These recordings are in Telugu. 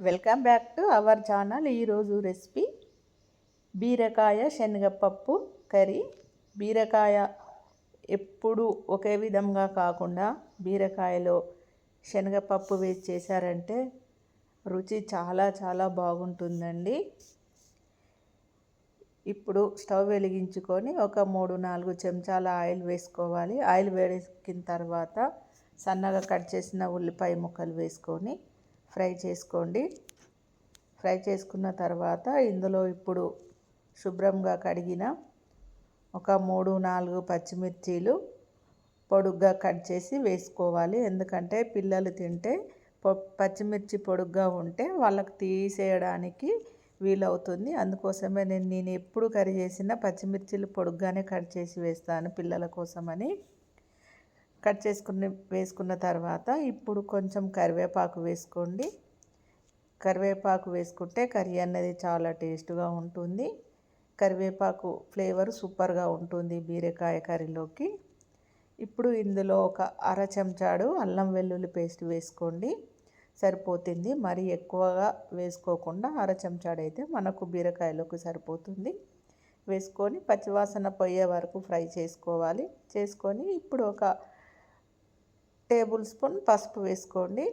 Welcome back to our channel ఈరోజు రెసిపీ బీరకాయ శనగపప్పు కర్రీ. బీరకాయ ఎప్పుడు ఒకే విధంగా కాకుండా బీరకాయలో శనగపప్పు వేసి చేశారంటే రుచి చాలా చాలా బాగుంటుందండి. ఇప్పుడు స్టవ్ వెలిగించుకొని ఒక మూడు నాలుగు చెంచాల ఆయిల్ వేసుకోవాలి. ఆయిల్ వేడెక్కిన తర్వాత సన్నగా కట్ చేసిన ఉల్లిపాయ ముక్కలు వేసుకొని ఫ్రై చేసుకోండి. ఫ్రై చేసుకున్న తర్వాత ఇందులో ఇప్పుడు శుభ్రంగా కడిగిన ఒక మూడు నాలుగు పచ్చిమిర్చీలు పొడుగ్గా కట్ చేసి వేసుకోవాలి. ఎందుకంటే పిల్లలు తింటే పచ్చిమిర్చి పొడుగ్గా ఉంటే వాళ్ళకి తీసేయడానికి వీలవుతుంది. అందుకోసమే నేను నేను ఎప్పుడు కర్రీ చేసిన పచ్చిమిర్చిలు పొడుగ్గానే కట్ చేసి వేస్తాను పిల్లల కోసమని. కట్ చేసుకుని వేసుకున్న తర్వాత ఇప్పుడు కొంచెం కరివేపాకు వేసుకోండి. కరివేపాకు వేసుకుంటే కర్రీ అన్నది చాలా టేస్ట్గా ఉంటుంది. కరివేపాకు ఫ్లేవర్ సూపర్గా ఉంటుంది బీరకాయ కర్రీలోకి. ఇప్పుడు ఇందులో ఒక అర చెంచాడు అల్లం వెల్లుల్లి పేస్ట్ వేసుకోండి. సరిపోతుంది. మరి ఎక్కువగా వేసుకోకుండా అర చెంచాడైతే మనకు బీరకాయలోకి సరిపోతుంది. వేసుకొని పచ్చివాసన పోయే వరకు ఫ్రై చేసుకోవాలి. చేసుకొని ఇప్పుడు ఒక టేబుల్ స్పూన్ పసుపు వేసుకోండి.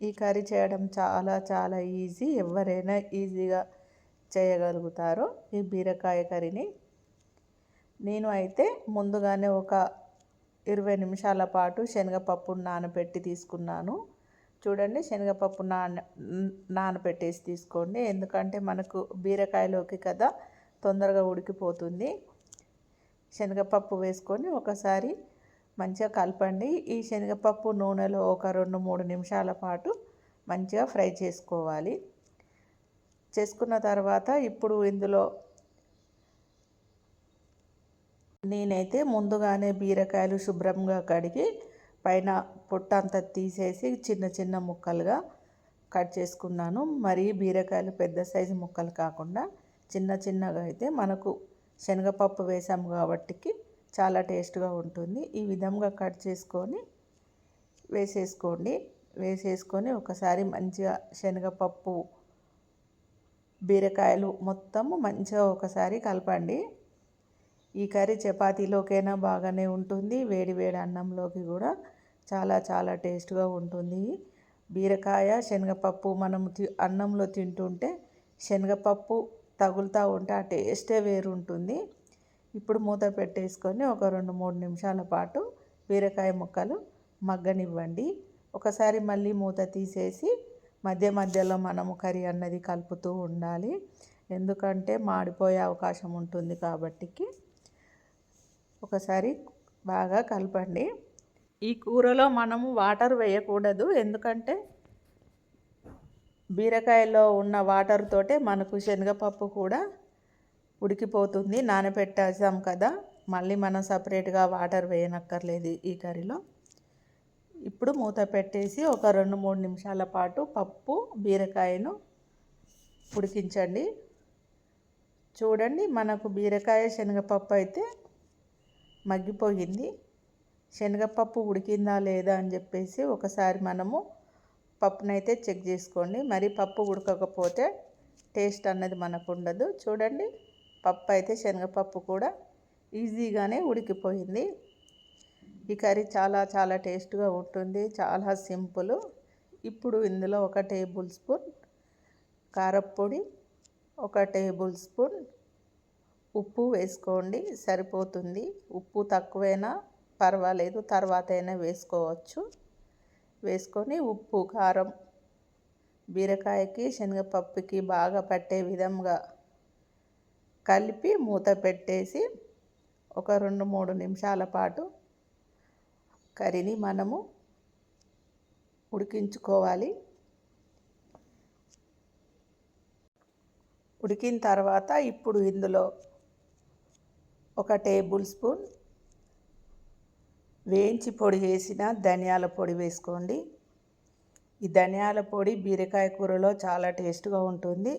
ఈ కర్రీ చేయడం చాలా చాలా ఈజీ. ఎవరైనా ఈజీగా చేయగలుగుతారు ఈ బీరకాయ కర్రీని. నేను అయితే ముందుగానే ఒక ఇరవై నిమిషాల పాటు శనగపప్పు నానబెట్టి తీసుకున్నాను. చూడండి శనగపప్పు నాన నానబెట్టేసి తీసుకోండి. ఎందుకంటే మనకు బీరకాయలోకి కదా తొందరగా ఉడికిపోతుంది. శనగపప్పు వేసుకొని ఒకసారి మంచిగా కలపండి. ఈ శనగపప్పు నూనెలో ఒక రెండు మూడు నిమిషాల పాటు మంచిగా ఫ్రై చేసుకోవాలి. చేసుకున్న తర్వాత ఇప్పుడు ఇందులో నేనైతే ముందుగానే బీరకాయలు శుభ్రంగా కడిగి పైన పొట్టంతా తీసేసి చిన్న చిన్న ముక్కలుగా కట్ చేసుకున్నాను. మరి బీరకాయలు పెద్ద సైజు ముక్కలు కాకుండా చిన్న చిన్నగా అయితే మనకు శనగపప్పు వేసాము కాబట్టికి చాలా టేస్ట్గా ఉంటుంది. ఈ విధంగా కట్ చేసుకొని వేసేసుకోండి. వేసేసుకొని ఒకసారి మంచిగా శనగపప్పు బీరకాయలు మొత్తము మంచిగా ఒకసారి కలపండి. ఈ కర్రీ చపాతీలోకైనా బాగానే ఉంటుంది. వేడి వేడి అన్నంలోకి కూడా చాలా చాలా టేస్ట్గా ఉంటుంది. బీరకాయ శనగపప్పు మనం అన్నంలో తింటుంటే శనగపప్పు తగులుతూ ఉంటే ఆ టేస్టే వేరు ఉంటుంది ఇప్పుడు మూత పెట్టేసుకొని ఒక రెండు మూడు నిమిషాల పాటు బీరకాయ ముక్కలు మగ్గనివ్వండి. ఒకసారి మళ్ళీ మూత తీసేసి మధ్య మధ్యలో మనము కర్రీ అన్నది కలుపుతూ ఉండాలి. ఎందుకంటే మాడిపోయే అవకాశం ఉంటుంది కాబట్టికి. ఒకసారి బాగా కలపండి. ఈ కూరలో మనము వాటర్ వేయకూడదు. ఎందుకంటే బీరకాయలో ఉన్న వాటర్ తోటే మనకు శనగపప్పు కూడా ఉడికిపోతుంది నానబెట్టేసాం కదా. మళ్ళీ మనం సపరేట్గా వాటర్ వేయనక్కర్లేదు ఈ కర్రీలో. ఇప్పుడు మూత పెట్టేసి ఒక రెండు మూడు నిమిషాల పాటు పప్పు బీరకాయను ఉడికించండి. చూడండి మనకు బీరకాయ శనగపప్పు అయితే మగ్గిపోయింది. శనగపప్పు ఉడికిందా లేదా అని చెప్పేసి ఒకసారి మనము పప్పునైతే చెక్ చేసుకోండి. మరి పప్పు ఉడకకపోతే టేస్ట్ అన్నది మనకు ఉండదు. చూడండి. పప్పు అయితే శనగపప్పు కూడా ఈజీగానే ఉడికిపోయింది. ఈ కర్రీ చాలా చాలా టేస్ట్గా ఉంటుంది చాలా సింపుల్. ఇప్పుడు ఇందులో ఒక టేబుల్ స్పూన్ కారప్పొడి ఒక టేబుల్ స్పూన్ ఉప్పు వేసుకోండి సరిపోతుంది. ఉప్పు తక్కువైనా పర్వాలేదు తర్వాత అయినా వేసుకోవచ్చు. వేసుకొని ఉప్పు కారం బీరకాయకి శనగపప్పుకి బాగా పట్టే విధంగా కలిపి మూత పెట్టేసి ఒక రెండు మూడు నిమిషాల పాటు కర్రీని మనము ఉడికించుకోవాలి. ఉడికిన తర్వాత ఇప్పుడు ఇందులో ఒక టేబుల్ స్పూన్ వేయించి పొడి చేసిన ధనియాల పొడి వేసుకోండి. ఈ ధనియాల పొడి బీరకాయ కూరలో చాలా టేస్ట్గా ఉంటుంది.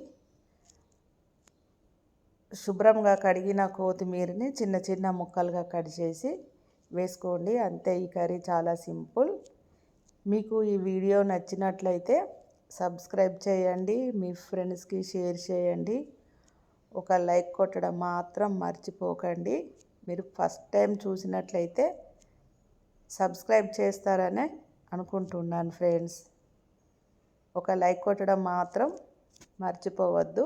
శుభ్రంగా కడిగిన కొత్తిమీరని చిన్న చిన్న ముక్కలుగా కట్ చేసి వేసుకోండి. అంతే ఈ కర్రీ చాలా సింపుల్. మీకు ఈ వీడియో నచ్చినట్లయితే సబ్స్క్రైబ్ చేయండి మీ ఫ్రెండ్స్కి షేర్ చేయండి. ఒక లైక్ కొట్టడం మాత్రం మర్చిపోకండి. మీరు ఫస్ట్ టైం చూసినట్లయితే సబ్స్క్రైబ్ చేస్తారనే అనుకుంటున్నాను ఫ్రెండ్స్. ఒక లైక్ కొట్టడం మాత్రం మర్చిపోవద్దు.